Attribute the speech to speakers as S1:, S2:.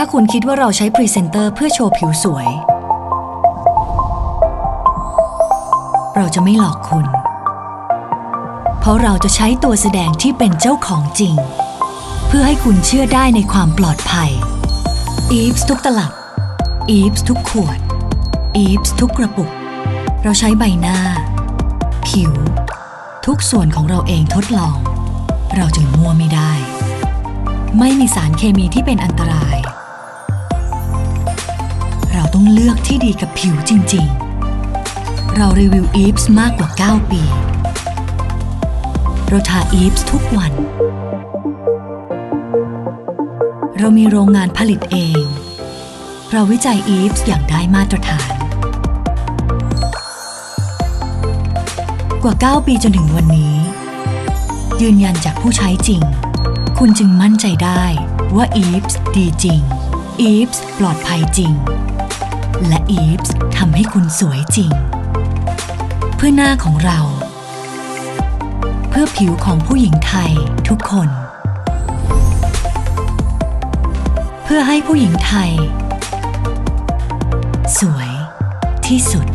S1: ถ้าคุณคิดว่าเราใช้พรีเซนเตอร์เพื่อโชว์ผิวสวย เราจะไม่หลอกคุณ เพราะเราจะใช้ตัวแสดงที่เป็นเจ้าของจริง เพื่อให้คุณเชื่อได้ในความปลอดภัย e v e s ทุกตลับ e v e s ทุกขวด e v e s ทุกกระปุก เราใช้ใบหน้า ผิว ทุกส่วนของเราเองทดลอง เราจึงมั่วไม่ได้ ไม่มีสารเคมีที่เป็นอันตราย เราต้องเลือกที่ดีกับผิวจริง ๆ เรารีวิว e v e s มากกว่า 9 ปี เราทา e v e s ทุกวัน เรามีโรงงานผลิตเอง เราวิจัย e v e s อย่างได้มาตรฐาน กว่า 9 ปีจนถึงวันนี้ ยืนยันจากผู้ใช้จริง คุณจึงมั่นใจได้ว่า e v e s ดีจริง e v e s ปลอดภัยจริง และอีฟส์ทำให้คุณสวยจริง เพื่อหน้าของเรา เพื่อผิวของผู้หญิงไทยทุกคน เพื่อให้ผู้หญิงไทย สวยที่สุด